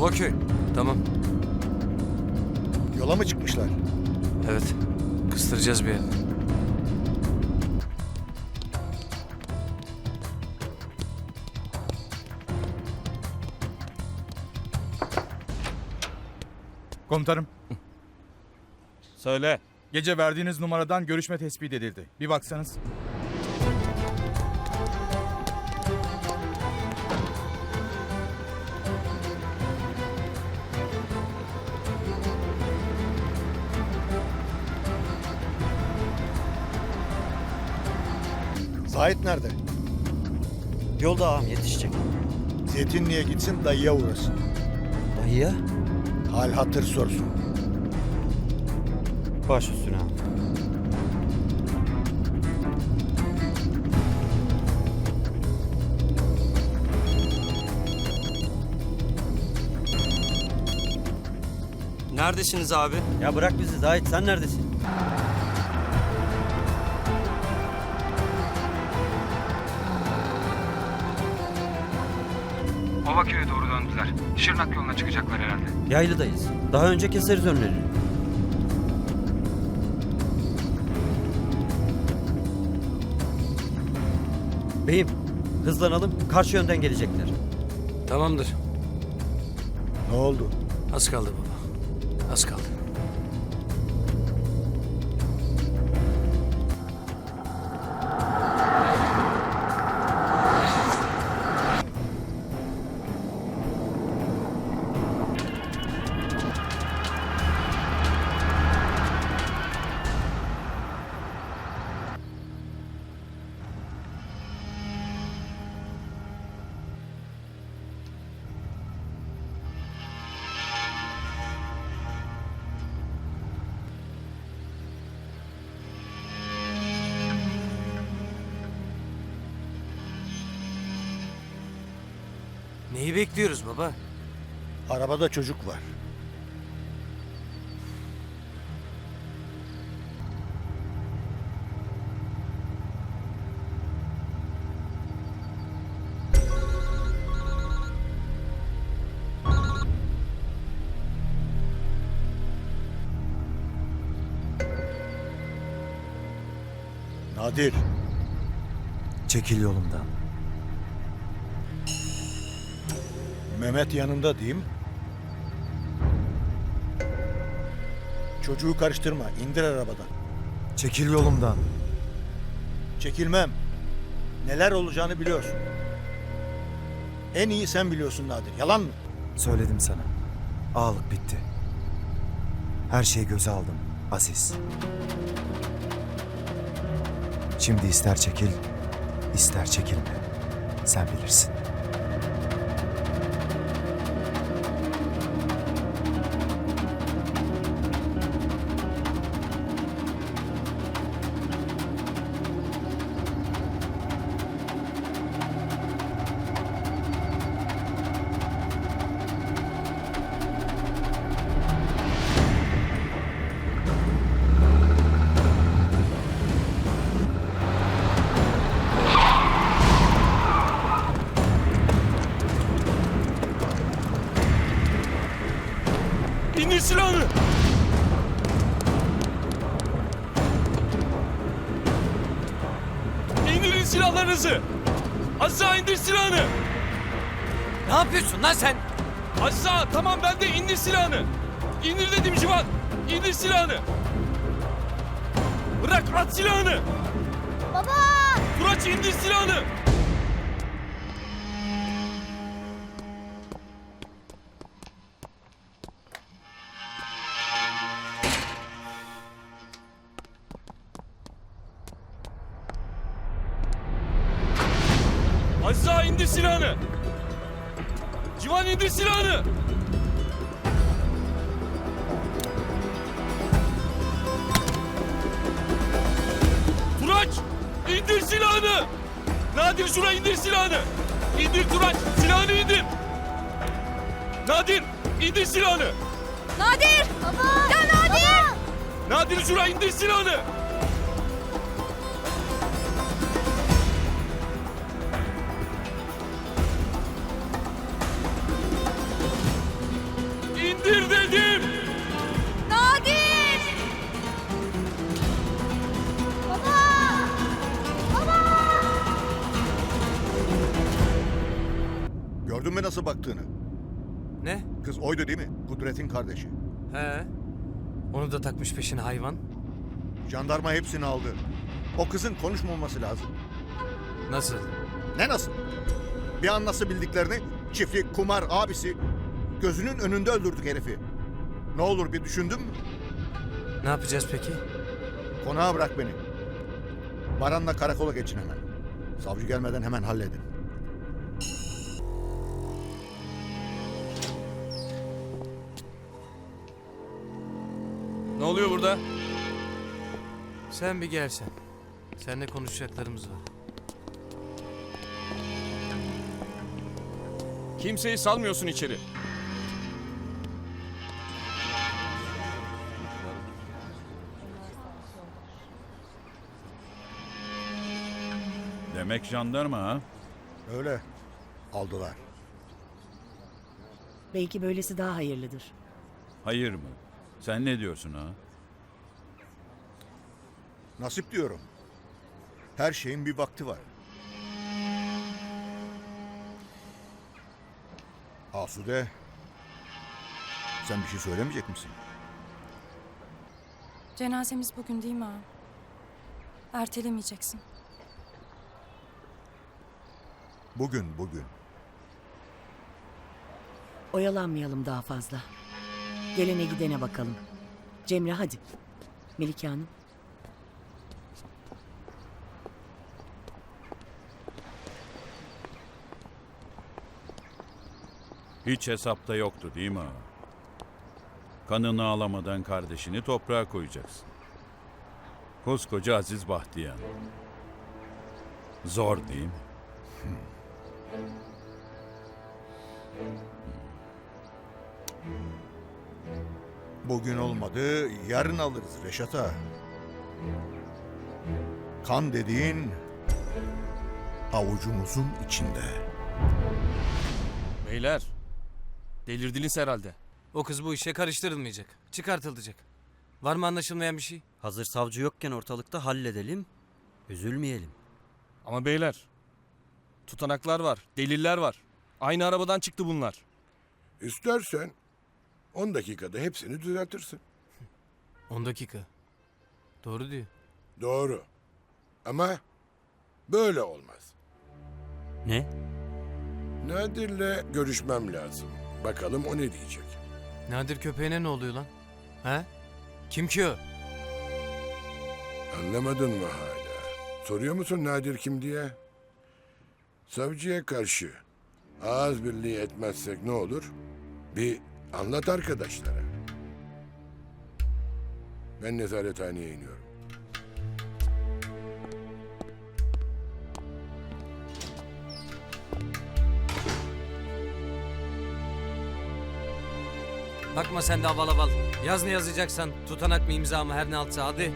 Ovaköy. Tamam. Yola mı çıkmışlar? Evet. Kıstıracağız bir yerden. Komutanım, Söyle. gece verdiğiniz numaradan görüşme tespit edildi. Bir baksanız. Zahit nerede? Yolda ağam yetişecek. Zeytinli'ye gitsin dayıya uğrasın. Dayıya? Hal hatır sorsun. Baş üstüne ağam. Neredesiniz abi? Ya bırak bizi Zahit sen neredesin? Ovaköy'e doğru döndüler. Şırnak yoluna çıkacaklar herhalde. Yaylıdayız. Daha önce keseriz önlerini. Beyim hızlanalım karşı yönden gelecekler. Tamamdır. Ne oldu? Az kaldı baba. Az kaldı. Neyi bekliyoruz baba? Arabada çocuk var. Nadir, Çekil yolumdan. Mehmet yanında değil mi? Çocuğu karıştırma, indir arabadan. Çekil yolumdan. Çekilmem. Neler olacağını biliyorsun. En iyi sen biliyorsun Nadir. Yalan mı? Söyledim sana. Ağalık bitti. Her şeyi göze aldım Aziz. Şimdi ister çekil, ister çekilme. Sen bilirsin. İndir silahını. İndirin silahlarınızı. Aşağı indir silahını. Ne yapıyorsun lan sen? Aşağı tamam ben de indir silahını. İndir dedim Civan. İndir silahını. Bırak at silahını. Baba! Turaç indir silahını. Aşağı indir silahını. Civan indir silahını. Turaç indir silahını. Nadir şuraya indir silahını. İndir Turaç silahını indir. Nadir indir silahını. Nadir! Baba! Ya Nadir! Nadir şuraya indir silahını. Nasıl baktığını? Ne? Kız oydu değil mi? Kudret'in kardeşi. He. Onu da takmış peşine hayvan. Jandarma hepsini aldı. O kızın konuşmaması lazım. Nasıl? Ne nasıl? Bir an nasıl bildiklerini çiftlik, kumar, abisi gözünün önünde öldürdük herifi. Ne olur bir düşündün mü? Ne yapacağız peki? Konağa bırak beni. Baran'la karakola geçin hemen. Savcı gelmeden hemen halledin. Ne oluyor burada? Sen bir gelsen. Seninle konuşacaklarımız var. Kimseyi salmıyorsun içeri. Demek jandarma ha? Öyle. Aldılar. Belki böylesi daha hayırlıdır. Hayır mı? Sen ne diyorsun ha? Nasip diyorum. Her şeyin bir vakti var. Asude. Sen bir şey söylemeyecek misin? Cenazemiz bugün değil mi ağam? Ertelemeyeceksin. Bugün bugün. Oyalanmayalım daha fazla. Gelene gidene bakalım. Cemre hadi. Melike Hanım. Hiç hesapta yoktu değil mi? Kanını alamadan kardeşini toprağa koyacaksın. Koskoca Aziz Bahtiyan. Zor değil mi? Bugün olmadı, yarın alırız Reşat ağa. Kan dediğin avucumuzun içinde. Beyler. Delirdiniz herhalde. O kız bu işe karıştırılmayacak. Çıkartılacak. Var mı anlaşılmayan bir şey? Hazır savcı yokken ortalıkta halledelim. Üzülmeyelim. Ama beyler. Tutanaklar var. Deliller var. Aynı arabadan çıktı bunlar. İstersen 10 dakikada hepsini düzeltirsin. 10 dakika. Doğru diyor. Doğru. Ama böyle olmaz. Ne? Nadir'le görüşmem lazım. Bakalım o ne diyecek. Nadir köpeğine ne oluyor lan? He? Kim ki o? Anlamadın mı hala? Soruyor musun Nadir kim diye? Savcıya karşı ağız birliği etmezsek ne olur? Bir anlat arkadaşlara. Ben nezarethaneye iniyorum. Bakma sen de aval aval. Yaz ne yazacaksan, tutanak mı imza mı her ne altsa hadi.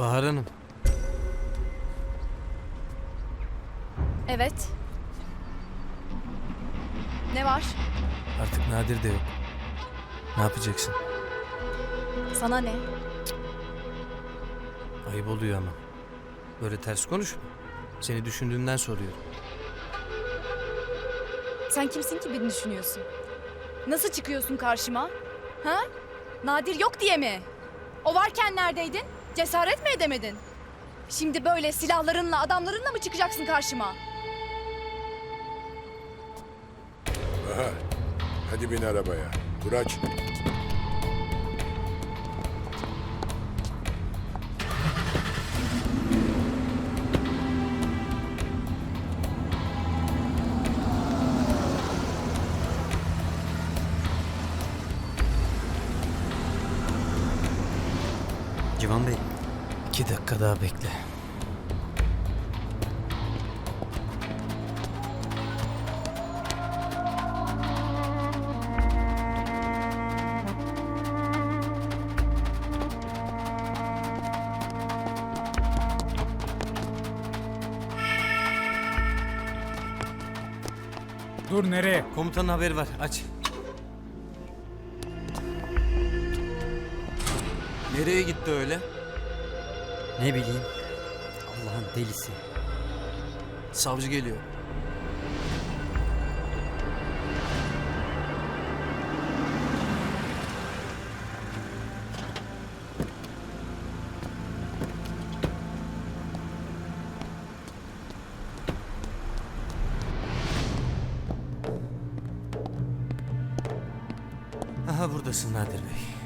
Bahar Hanım, Evet. Ne var? artık Nadir de yok. Ne yapacaksın? Sana ne? Ayıp oluyor ama. Böyle ters konuşma. Seni düşündüğümden soruyorum. Sen kimsin ki beni düşünüyorsun? Nasıl çıkıyorsun karşıma? Ha? Nadir yok diye mi? O varken neredeydin? Cesaret mi edemedin? Şimdi böyle silahlarınla, adamlarınla mı çıkacaksın karşıma? Aha. Hadi bin arabaya. Kuraç. Dur bekle. Dur nereye? Komutanın haberi var. Aç. Nereye gitti öyle? Ne bileyim. Allah'ın delisi. Savcı geliyor. Aha buradasın Nadir Bey.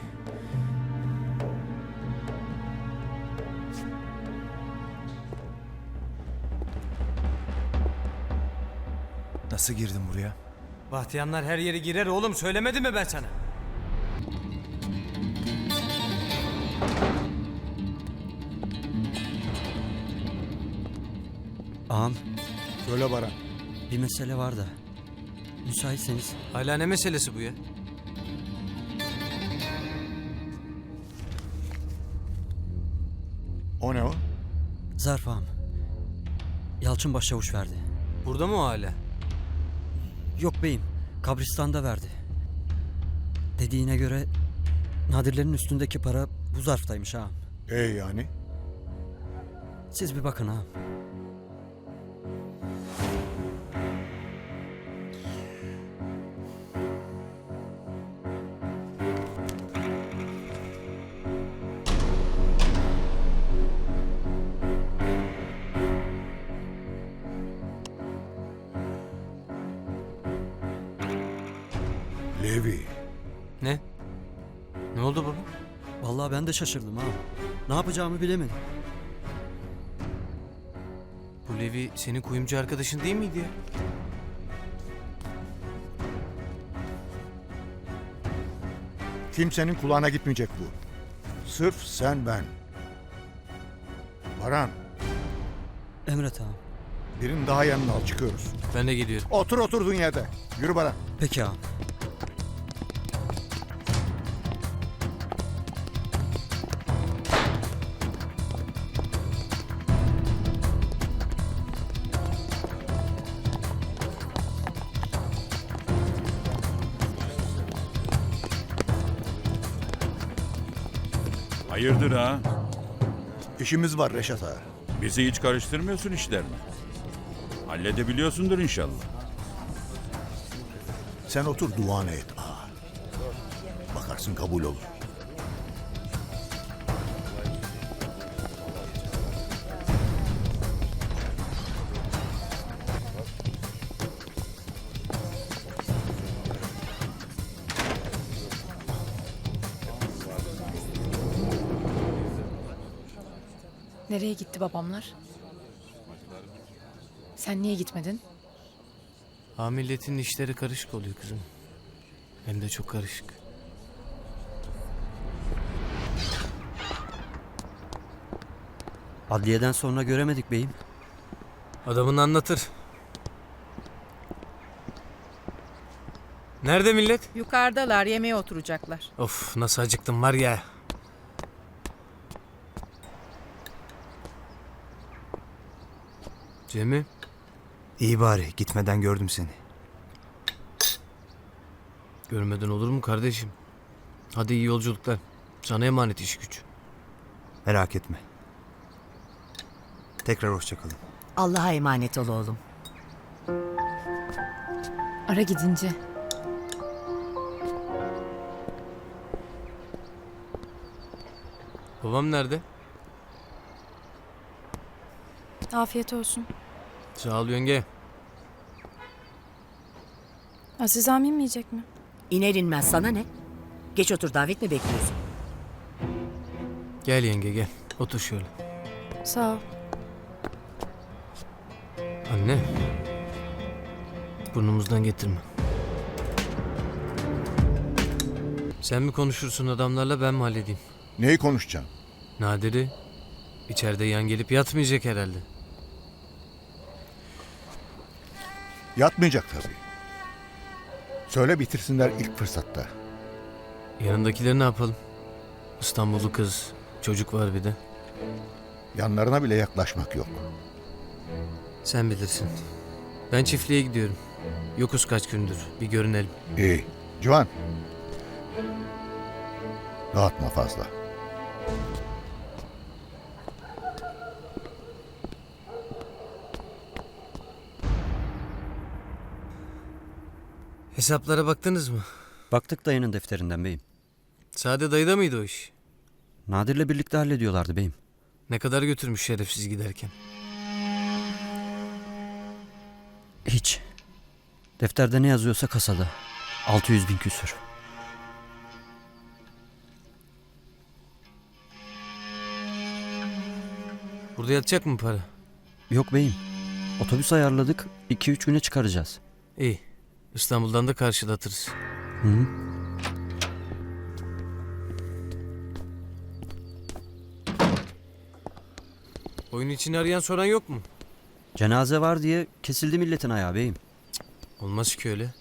Nasıl girdin buraya? Bahtiyanlar her yere girer oğlum söylemedim mi ben sana? Ağam Söyle Baran. bir mesele var da. Müsaitseniz Hala ne meselesi bu ya? O ne o? zarf ağam. Yalçın başçavuş verdi. Burada mı o hala? Yok beyim, kabristanda verdi. Dediğine göre Nadirlerin üstündeki para bu zarftaymış ağam. E yani? Siz bir bakın ağam. Levi. Ne? Ne oldu baba? Vallahi ben de şaşırdım ağam. Ne yapacağımı bilemedim. Bu Levi senin kuyumcu arkadaşın değil miydi ya? Kimsenin kulağına gitmeyecek bu. Sırf sen ben. Baran, Emret ağam. birini daha yanına al çıkıyoruz. Ben de gidiyorum. Otur oturduğun yerde. Yürü Baran. Peki ağam. Hayırdır ha? İşimiz var Reşat ağa. Bizi hiç karıştırmıyorsun işlerine. Halledebiliyorsundur inşallah. Sen otur duanı et ağa. Bakarsın kabul olur. Nereye gitti babamlar? Sen niye gitmedin? Ha milletin işleri karışık oluyor kızım. Hem de çok karışık. Adliyeden sonra göremedik beyim. Adamın anlatır. Nerede millet? Yukarıdalar yemeğe oturacaklar. Of nasıl acıktım var ya. Cem'i İyi bari gitmeden gördüm seni. görmeden olur mu kardeşim? Hadi iyi yolculuklar. Sana emanet iş güç. Merak etme. Tekrar hoşçakalın. Allah'a emanet ol oğlum. Ara gidince. Babam nerede? Afiyet olsun. Sağ ol yenge. Aziz abim yemeyecek mi? İner inmez sana ne? Geç otur davet mi bekliyorsun? Gel yenge gel. Otur şöyle. Sağ ol. Anne. Burnumuzdan getirme. Sen mi konuşursun adamlarla ben mi halledeyim? Neyi konuşacaksın? Nadiri içeride yan gelip yatmayacak herhalde. Yatmayacak tabii. Söyle bitirsinler ilk fırsatta. Yanındakileri ne yapalım? İstanbullu kız, çocuk var bir de. Yanlarına bile yaklaşmak yok. Sen bilirsin. Ben çiftliğe gidiyorum. Yokuz kaç gündür. Bir görünelim. İyi. Civan. Dağıtma fazla. Hesaplara baktınız mı? Baktık dayının defterinden beyim. Sade dayıda mıydı o iş? Nadir'le birlikte hallediyorlardı beyim. Ne kadar götürmüş şerefsiz giderken. Hiç. Defterde ne yazıyorsa kasada. 600 bin küsür. Burada yatacak mı para? Yok beyim. Otobüs ayarladık. 2-3 güne çıkaracağız. İyi. İstanbul'dan da karşılatırız. Hı -hı. Oyun için arayan soran yok mu? Cenaze var diye kesildi milletin ayağı beyim. Olmaz ki öyle.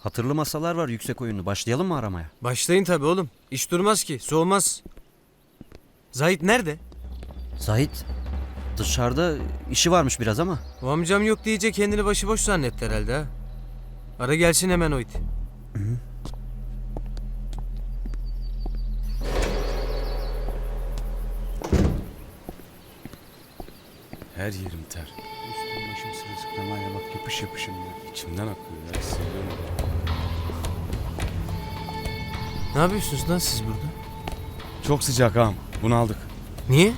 Hatırlı masalar var yüksek oyunlu. Başlayalım mı aramaya? Başlayın tabii oğlum. İş durmaz ki. Soğumaz. Zahit nerede? Zahit dışarıda işi varmış biraz ama. O amcam yok diyecek kendini başıboş zannetti herhalde ha. Ara gelsin hemen o it. Her yerim ter. Üstüm başım sırılsıklam hala bak yapış yapışım ya. İçimden akıyor ya hissediyorum. Ne yapıyorsunuz lan siz burada? Çok sıcak ağam. Bunu aldık. Niye?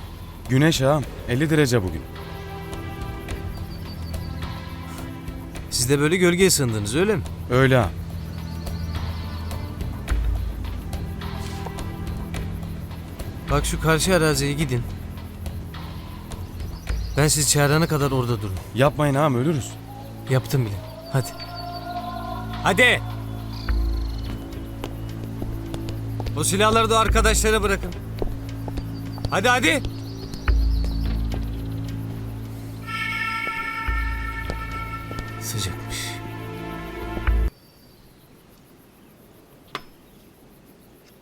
Güneş ağam. 50 derece bugün. Siz de böyle gölgeye sığındınız öyle mi? Öyle ağam. Bak şu karşı araziye gidin. Ben sizi çağırana kadar orada durun. Yapmayın ağam ölürüz. Yaptım bile. Hadi. Hadi. O silahları da arkadaşlara bırakın. Hadi hadi.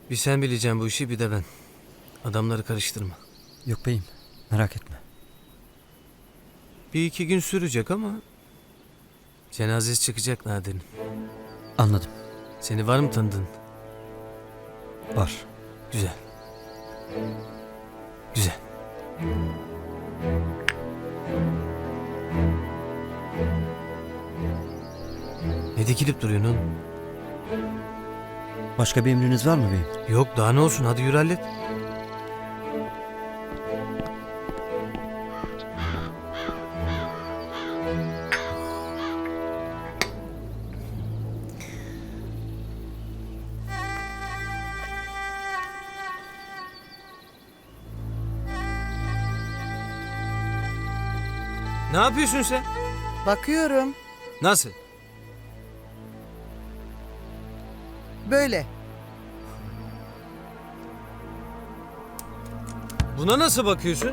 Bir sen bileceksin bu işi bir de ben. Adamları karıştırma. Yok beyim merak etme. Bir iki gün sürecek ama cenazesi çıkacak Nadir'in. Anladım. Seni var mı tanıdığın? Var. Güzel. Güzel. Ne dikilip duruyorsun oğlum? Başka bir emriniz var mı beyim? Yok daha ne olsun hadi yürü hallet. Ne yapıyorsun sen? Bakıyorum. Nasıl? Böyle. Buna nasıl bakıyorsun?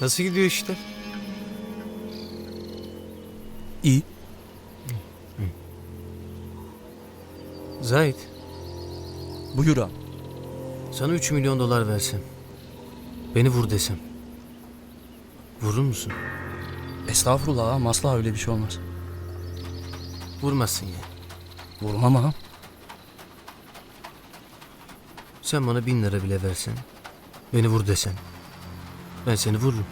Nasıl gidiyor işler? İyi. Zahit, Buyur ağam. sana 3 milyon dolar versem. Beni vur desem. Vurur musun? Estağfurullah ağam asla öyle bir şey olmaz. Vurmazsın ya. Vurmam ağam. Sen bana bin lira bile versen. Beni vur desen. Ben seni vururum.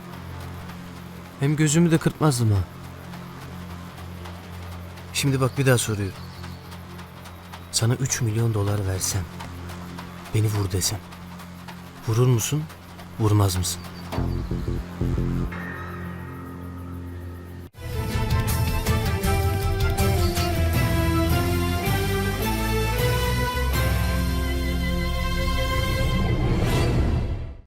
Hem gözümü de kırpmazdım ha. Şimdi bak bir daha soruyorum. Sana 3 milyon dolar versem. Beni vur desem. Vurur musun? Vurmaz mısın?